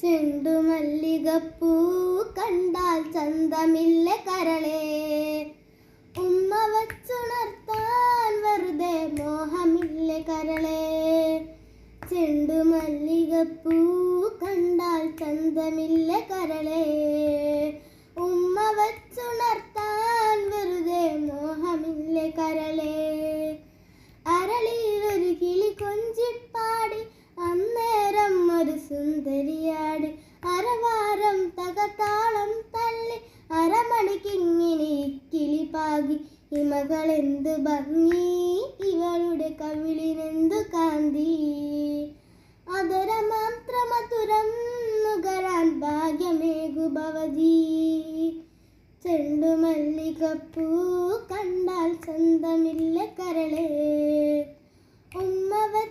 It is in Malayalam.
ചെണ്ടുമല്ലികപ്പൂ കണ്ടാൽ ചന്തമില്ല കരളേ. ഉമ്മ വച്ചുണർത്താൻ വെറുതെ മോഹമില്ല കരളേ. ചെണ്ടുമല്ലികപ്പൂ കണ്ടാൽ ചന്തമില്ല കരളേ. അരമണിക്കിങ്ങനെ കിളി പാകി. ഇമകളെന്ത് ഭംഗി. ഇവളുടെ കവിളിനെന്തു കാന്തി. അതര മാത്രമ തുറന്നുകരാൻ ഭാഗ്യമേകു ഭവതി ചെണ്ടുമല്ലികപ്പൂ കണ്ടാൽ ചന്തമില്ല കരളേ. ഉമ്മ മോ